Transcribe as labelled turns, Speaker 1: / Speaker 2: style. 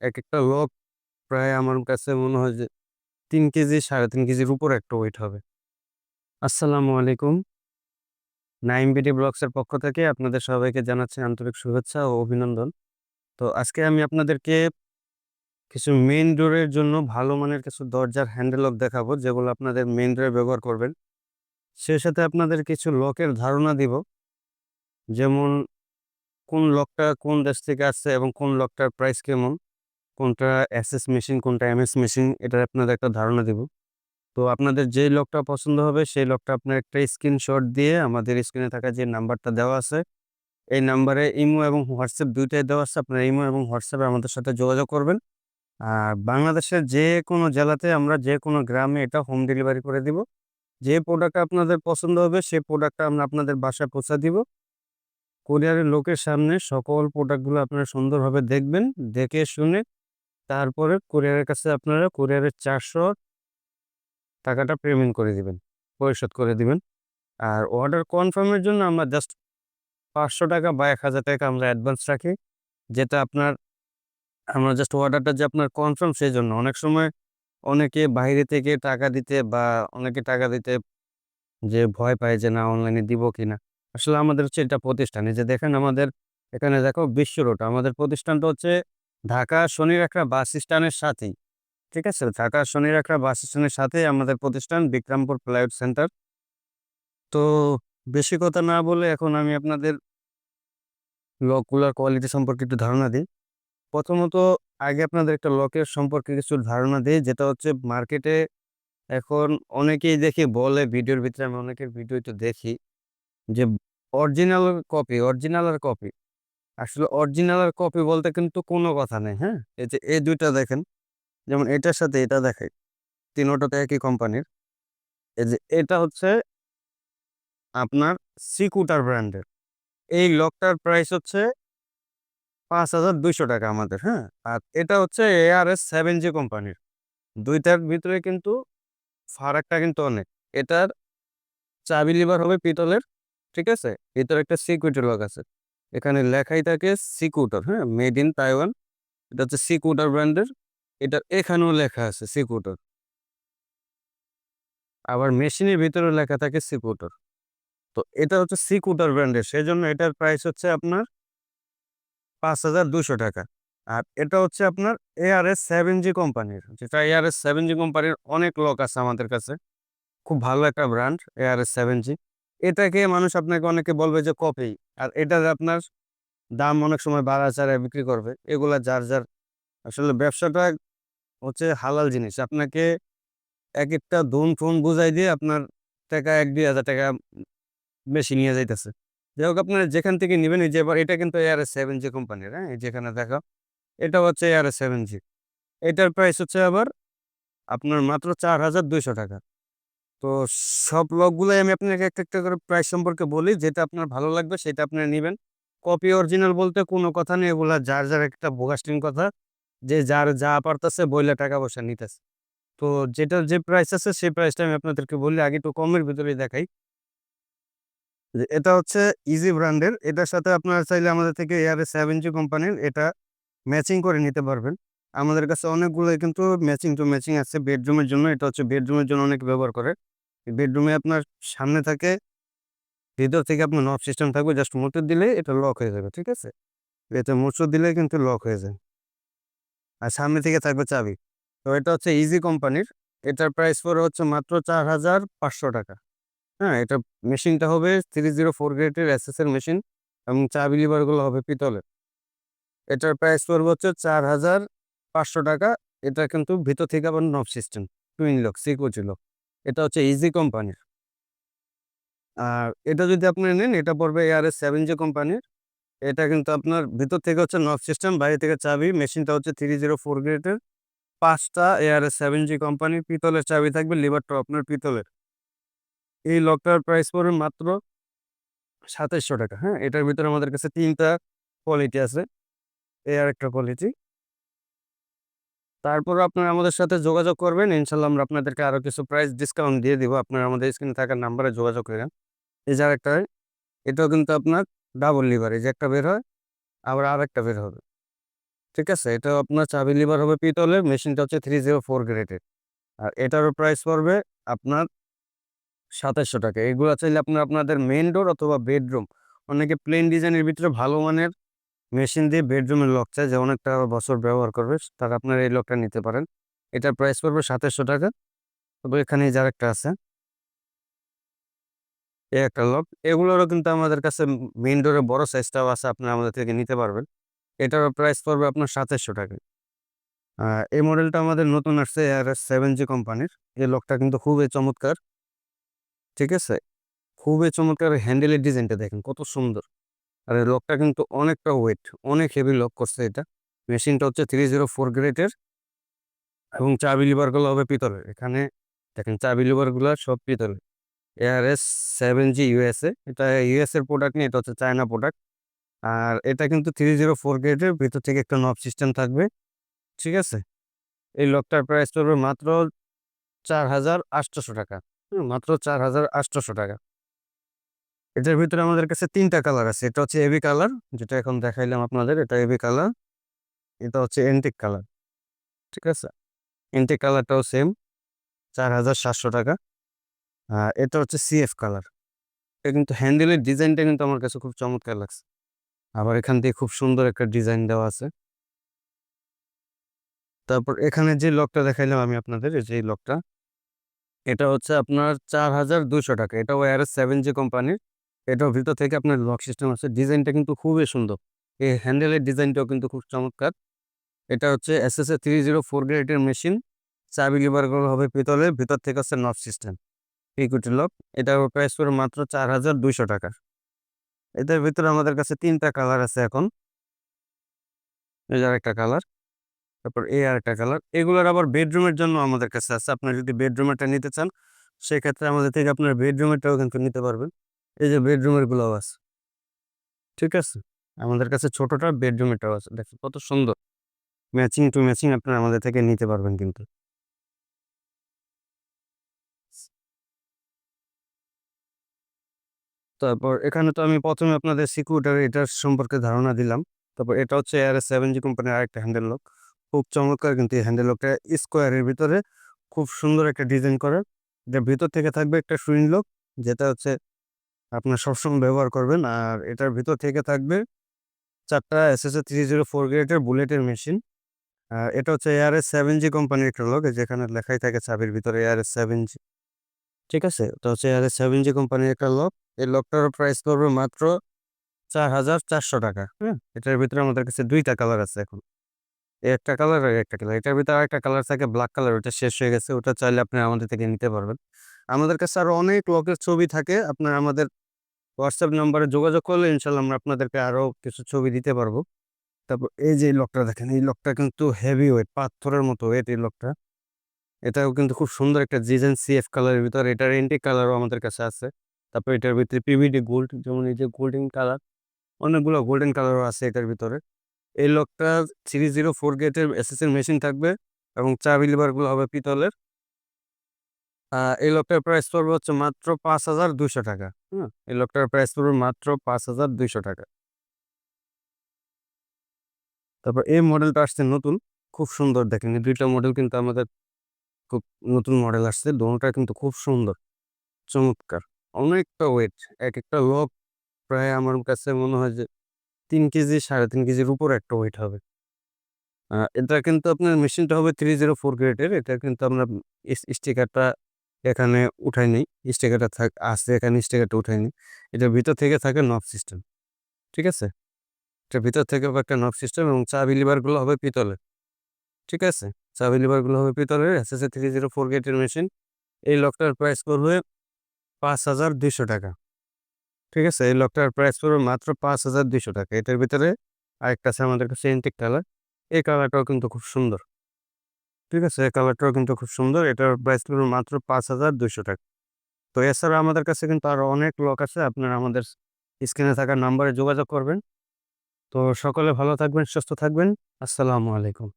Speaker 1: এক একটা লক প্রায় আমার কাছে মনে হয় যে তিন কেজি ৩.৫ কেজির উপরে একটা ওয়েট হবে। আসসালামু আলাইকুম। নাইম বিডি ব্লগসের পক্ষ থেকে আপনাদের সবাইকে জানাচ্ছি আন্তরিক শুভেচ্ছা ও অভিনন্দন। তো আজকে আমি আপনাদেরকে কিছু মেইন ডোরের জন্য ভালো মানের কিছু দরজার হ্যান্ডেল লক দেখাবো যেগুলো আপনাদের মেইন ডোরে ব্যবহার করবেন। সেই সাথে আপনাদের কিছু লকের ধারণা দিব। যেমন কোন লকটা কোন দেশ থেকে আসছে এবং কোন লকটার প্রাইস কেমন, কোনটা এসএস মেশিন, কোনটা এমএস মেশিন এটার আপনাদের একটা ধারণা দিব। তো আপনাদের যে লকটা পছন্দ হবে সেই লকটা আপনার একটা স্ক্রিনশট দিয়ে আমাদের স্ক্রিনে থাকা যে নাম্বারটা দেওয়া আছে, এই নাম্বারে ইমো এবং হোয়াটসঅ্যাপ দুইটাই দেওয়া আছে। আপনারা ইমো এবং হোয়াটসঅ্যাপে আমাদের সাথে যোগাযোগ করবেন। আর বাংলাদেশের যে কোনো জেলাতে আমরা যে কোনো গ্রামে এটা হোম ডেলিভারি করে দিব। যে প্রোডাক্টটা আপনাদের পছন্দ হবে সেই প্রোডাক্টটা আমরা আপনাদের বাসায় পৌঁছা দিব। কুরিয়ারের লোকের সামনে সকল প্রোডাক্টগুলো আপনারা সুন্দরভাবে দেখবেন। দেখে শুনে তারপরে কুরিয়ারের কাছে আপনারা কুরিয়ারের ৪০০ টাকাটা পেমেন্ট করে দিবেন। পরিশোধ করে দিবেন। আর অর্ডার কনফার্মের জন্য আমরা জাস্ট ৳৫০০ বা ৳১,০০০ আমরা অ্যাডভান্স রাখি। যেটা আপনার আমরা জাস্ট অর্ডারটা যে আপনার কনফার্ম সেই জন্য অনেক সময় অনেকে বাইরে থেকে টাকা দিতে বা অনেকে টাকা দিতে যে ভয় পায় যে না অনলাইনে দিব কি না আসলে আমাদের হচ্ছে এটা প্রতিষ্ঠান। এই যে দেখেন আমাদের এখানে দেখো বিশ্ব রোড। আমাদের প্রতিষ্ঠানটা হচ্ছে ঢাকা শনিরআখড়া বাস স্ট্যান্ডের সাথেই। ঠিক আছে? ঢাকা শনিরআখড়া বাস স্ট্যান্ডের সাথেই আমাদের প্রতিষ্ঠান বিক্রমপুর প্লাইউড সেন্টার। তো বেশি কথা না বলে এখন আমি আপনাদের লকগুলার কোয়ালিটি সম্পর্কে একটু ধারণা দিই। প্রথমত আগে আপনাদের একটা লকের সম্পর্কে কিছু ধারণা দিই যেটা হচ্ছে মার্কেটে এখন অনেকেই দেখি বলে ভিডিওর ভিতরে আমি অনেকের ভিডিও তো দেখি যে অরিজিনাল কপি, অরিজিনাল আর কপি। আসলে অরিজিনাল আর কপি বলতে কিন্তু কোনো কথা নেই, হ্যাঁ? এই যে এই দুইটা দেখেন, যেমন এটার সাথে এটা দেখাই। তিনোটা তো একই কোম্পানির। এই যে এটা হচ্ছে আপনার সিকুটার ব্র্যান্ডের। এই লকটার প্রাইস হচ্ছে ৳৫,২০০ আমাদের, হ্যাঁ? আর এটা হচ্ছে এআরএস 7G কোম্পানির। দুইটার ভিতরে কিন্তু ফারাকটা কিন্তু অনেক। এটার চাবি লিভার হবে পিতলের, ঠিক আছে? ভিতরে একটা সিকিউরিটি লক আছে। এখানে লেখাই থাকে সিকুটার, হ্যাঁ? Made in Taiwan. এটা হচ্ছে সিকুটার ব্র্যান্ডের। এটা এখানেও লেখা আছে সিকুটার। আবার মেশিনের ভিতরেও লেখা থাকে সিকুটার। তো এটা হচ্ছে সিকুটার ব্র্যান্ডের। সেই জন্য এটার প্রাইস হচ্ছে আপনার ৳৫,২০০ আর এটা হচ্ছে আপনার এআরএস সেভেন জি কোম্পানির। যেটা এআরএস সেভেন জি কোম্পানির অনেক লক আছে আমাদের কাছে। খুব ভালো একটা ব্র্যান্ড এআরএস সেভেন জি এটাকে মানুষ আপনাকে অনেকে বলবে যে কপি। আর এটার আপনার দাম অনেক সময় বাড়া-চাড়ায় বিক্রি করবে। এগুলা যার, যার আসলে ব্যবসাটা হচ্ছে হালাল জিনিস। আপনাকে এক একটা ধুন-টুন বুঝাই দিয়ে আপনার টাকা ৳১-২,০০০ বেশি নিয়ে যাইতেছে। যাই হোক আপনারা যেখান থেকে নিবেন এই যে এবার এটা কিন্তু এআরএস 7G কোম্পানির, হ্যাঁ? এই যে দেখো। এটা হচ্ছে এআরএস 7G। এটার প্রাইস হচ্ছে আবার আপনার মাত্র ৳৪,২০০ তো সব লকগুলাই আমি আপনাকে একটা, একটা করে প্রাইস সম্পর্কে বলি। যেটা আপনার ভালো লাগবে সেটা আপনি নিবেন। কপি অরিজিনাল বলতে কোনো কথা নেই। এগুলা যার, যার একটা বোগাস্টিং কথা। যে যার যা পারতেছে বইলা টাকা পয়সা নিতেছে। তো যেটা যে প্রাইস আছে সেই প্রাইসটা আমি আপনাদেরকে বলি। আগে একটু কমের ভিতরেই দেখাই। এটা হচ্ছে ইজি ব্র্যান্ডের। এটার সাথে আপনারা চাইলে আমাদের থেকে এয়ারে সেভেন জি কোম্পানির এটা ম্যাচিং করে নিতে পারবেন। আমাদের কাছে অনেকগুলোই কিন্তু ম্যাচিং টু ম্যাচিং আছে বেডরুমের জন্য। এটা হচ্ছে বেডরুমের জন্য অনেক ব্যবহার করে। বেডরুমে আপনার সামনে থাকে, ভিতর থেকে আপনার নব সিস্টেম থাকবে। জাস্ট মুতে দিলেই এটা লক হয়ে যাবে, ঠিক আছে? এটা মুচড় দিলেই কিন্তু লক হয়ে যায়। আর সামনে থেকে থাকবে চাবি। তো এটা হচ্ছে ইজি কোম্পানির। এটার প্রাইস পড়ে হচ্ছে মাত্র ৳৪,৫০০ হ্যাঁ? এটা মেশিনটা হবে 304 গ্রেডের এসএস এর মেশিন এবং চাবি লিভারগুলো হবে পিতলের। এটার প্রাইস পড়বে হচ্ছে ৳৪,৫০০ এটা কিন্তু ভিতর থেকে আবার knob system, twin lock, security lock. এটা হচ্ছে ইজি কোম্পানির। আর এটা যদি আপনি নেন এটা পড়বে এআরএস 7G কোম্পানির। এটা কিন্তু আপনার ভিতর থেকে হচ্ছে নব সিস্টেম, বাইরে থেকে চাবি। মেশিনটা হচ্ছে 304 গ্রেডের। ৫ টা এআরএস 7G কোম্পানির পিতলের চাবি থাকবে, লিভারটাও আপনার পিতলের। এই লকটার প্রাইস পড়বে মাত্র ৳২৭০০ হ্যাঁ? এটার ভিতরে আমাদের কাছে তিনটা কোয়ালিটি আছে। এ আর একটা কোয়ালিটি। তারপরও আপনারা আমাদের সাথে যোগাযোগ করবেন। ইনশাল্লাহ আমরা আপনাদেরকে আরও কিছু প্রাইস ডিসকাউন্ট দিয়ে দিব। আপনারা আমাদের স্ক্রিনে থাকা নাম্বারে যোগাযোগ কইরেন। এই যে আরেকটা এটাও কিন্তু আপনার ডাবল লিভার। এই যে একটা বের হয়, আবার আরেকটা বের হবে। ঠিক আছে? এটা আপনার চাবি লিভার হবে পিতলের, মেশিনটা হচ্ছে 304 গ্রেডের। আর এটারও প্রাইস পড়বে আপনার ৳২৭০০ এগুলা চাইলে আপনার আপনাদের মেন ডোর অথবা বেডরুম অনেকে প্লেন ডিজাইনের ভিতরে ভালো মানের মেশিন দিয়ে বেডরুমের লক চায় যে অনেকটা বছর ব্যবহার করবে, তারা আপনারা এই লকটা নিতে পারেন। এটার প্রাইস পড়বে ৳২৭০০ তবে এখানে যার একটা আছে। এই একটা লক। এগুলোরও কিন্তু আমাদের কাছে উম মেইন ডোরের বড় সাইজটাও আছে, আপনারা আমাদের থেকে নিতে পারবেন। এটারও প্রাইস পড়বে আপনার ৳২৭০০ আ এই মডেলটা আমাদের নতুন আসছে আর সেভেন জি কোম্পানির। এই লকটা কিন্তু খুবই চমৎকার। ঠিক আছে? খুবই চমৎকার হ্যান্ডেলের ডিজাইনটা দেখেন কত সুন্দর। আর এই লকটা কিন্তু অনেকটা ওয়েট, অনেক হেভি লক করছে এটা। মেশিনটা হচ্ছে 304 গ্রেডের এবং চাবি লিভারগুলো হবে পিতলের। এখানে দেখেন চাবি লিভারগুলা সব পিতলে পিতলের। ARS 7G USA এটা ইউএস এর প্রোডাক্ট নিয়ে এটা হচ্ছে চায়না প্রোডাক্ট। আর এটা কিন্তু 304 গ্রেডের ভিতর থেকে একটা নব সিস্টেম থাকবে। ঠিক আছে? এই লকটার প্রাইস পড়বে মাত্র ৳৪৮০০ হুম? মাত্র ৳৪৮০০ এটার ভিতরে আমাদের কাছে তিনটা কালার আছে। এটা হচ্ছে এবি কালার, যেটা এখন দেখাইলাম আপনাদের, এটা এবি কালার। এটা হচ্ছে এন্টিক কালার। ঠিক আছে? এন্টিক কালারটাও সেম ৳৪৭০০ আর এটা হচ্ছে সিএফ কালার। এটা কিন্তু হ্যান্ডেলের ডিজাইনটা কিন্তু আমার কাছে খুব চমৎকার লাগছে। আবার এখান দিয়ে খুব সুন্দর একটা ডিজাইন দেওয়া আছে। তারপর এখানে যে লকটা দেখাইলাম আমি আপনাদের, যে লকটা। এটা হচ্ছে আপনার ৳৪২০০ এটাও ARS 7G কোম্পানির। এটাও ভিতর থেকে আপনার লক সিস্টেম আছে। ডিজাইনটা কিন্তু খুবই সুন্দর। এই হ্যান্ডেলের ডিজাইনটাও কিন্তু খুব চমৎকার। এটা হচ্ছে SSA 304 গ্রেডের মেশিন। চাবি লিভারগুলো হবে পিতলের, ভিতর থেকে হচ্ছে নব সিস্টেম। Equity lock. এটার প্রাইস পড়বে মাত্র ৳৪২০০ এটার ভিতরে আমাদের কাছে তিনটা কালার আছে এখন। এই আরেকটা কালার। তারপর এই আরেকটা কালার। এগুলোর আবার বেডরুমের জন্য আমাদের কাছে আছে। আপনার যদি বেডরুমেরটা নিতে চান, সেক্ষেত্রে আমাদের থেকে আপনার বেডরুমেরটাও কিন্তু নিতে পারবেন। এই যে বেডরুমের গুলাও আছে। ঠিক আছে? আমাদের কাছে ছোটটা, বেডরুমেরটাও আছে। দেখেন কত সুন্দর। ম্যাচিং টু ম্যাচিং আপনারা আমাদের থেকে নিতে পারবেন কিন্তু। তারপর এখানে তো আমি প্রথমে আপনাদের সিকিউরিটার এটার সম্পর্কে ধারণা দিলাম। তারপর এটা হচ্ছে আর সেভেন জি কোম্পানির আরেকটা হ্যান্ডেল লক। খুব চমৎকার কিন্তু এই হ্যান্ডেল লকটা স্কোয়ারের ভিতরে খুব সুন্দর একটা ডিজাইন করার এটার ভিতর থেকে থাকবে একটা সুইং লক, যেটা হচ্ছে আপনার সবসময় ব্যবহার করবেন। আর এটার ভিতর থেকে থাকবে ৪ টা SSA 304 গ্রেডের বুলেটের মেশিন। এটা হচ্ছে এআরএস সেভেন জি কোম্পানির একটা লক, যেখানে লেখাই থাকে চাবির ভিতরে এআর এস সেভেন জি ঠিক আছে? এটা হচ্ছে ARS 7G কোম্পানির একটা লক। এই লকটারও প্রাইস পড়বে মাত্র ৳৪৪০০ হ্যাঁ? এটার ভিতরে আমাদের কাছে দুইটা কালার আছে এখন। একটা কালার আর একটা কালার। এটার ভিতরে আরেকটা কালার থাকে ব্ল্যাক কালার, ওটা শেষ হয়ে গেছে। ওটা চাইলে আপনি আমাদের থেকে নিতে পারবেন। আমাদের কাছে আরও অনেক লকের ছবি থাকে। আপনার আমাদের WhatsApp নাম্বারে যোগাযোগ করলে ইনশাল্লাহ আমরা আপনাদেরকে আরও কিছু ছবি দিতে পারব। তারপর এই যে লকটা দেখেন, এই লকটা কিন্তু হেভি ওয়েট, পাথরের মতো ওয়েট এই লকটা। এটাও কিন্তু খুব সুন্দর একটা ডিজাইন সিএফ কালারের ভিতরে। এটার এন্টিক কালারও আমাদের কাছে আছে। তারপর এটার ভিতরে পিভিডি গোল্ড, যেমন এই যে গোল্ডেন কালার, অনেকগুলো গোল্ডেন কালারও আছে এটার ভিতরে। এই লকটা 304 গ্রেডের এসএস এর মেশিন থাকবে এবং চাবি লিভারগুলো হবে পিতলের। এই লকটার প্রাইস পড়বে হচ্ছে মাত্র পাঁচ হাজার ৳৫২০০ হুম? এই লকটার প্রাইস পড়বে মাত্র ৳৫২০০ তারপর এই মডেলটা আসছে নতুন। খুব সুন্দর দেখেন, এই দুইটা মডেল কিন্তু আমাদের খুব নতুন মডেল আসছে। দোনোটা কিন্তু খুব সুন্দর, চমৎকার। অনেকটা ওয়েট। এক একটা লক প্রায় আমার কাছে মনে হয় যে তিন কেজি, ৩.৫ কেজির উপরে একটা ওয়েট হবে। এটা কিন্তু আপনার মেশিনটা হবে 304 গ্রেডের। এটা কিন্তু আমরা স্টিকারটা এখানে উঠাই নাই। স্টিকারটা থাক আছে এখানে, স্টিকারটা উঠাই নাই। এটার ভিতর থেকে থাকে নব সিস্টেম। ঠিক আছে? এটা ভিতর থেকে একটা নব সিস্টেম এবং চাবি লিভারগুলো হবে পিতলের। ঠিক আছে? চাবি লিভারগুলো হবে পিতলের S S three zero four গেটের মেশিন। এই লকটার প্রাইস পড়বে ৳৫২০০ ঠিক আছে? এই লকটার প্রাইস পড়বে মাত্র ৳৫২০০ এটার ভিতরে আরেকটা আছে আমাদের কাছে এন্টিক কালার। এই কালারটাও কিন্তু খুব সুন্দর। ঠিক আছে? কালারটাও কিন্তু খুব সুন্দর। এটার প্রাইস পড়বে মাত্র ৳৫২০০ তো এছাড়া আমাদের কাছে কিন্তু আরও অনেক লক আছে। আপনারা আমাদের স্ক্রিনে থাকা নাম্বারে যোগাযোগ করবেন। তো সকলে ভালো থাকবেন, সুস্থ থাকবেন। আসসালামু আলাইকুম।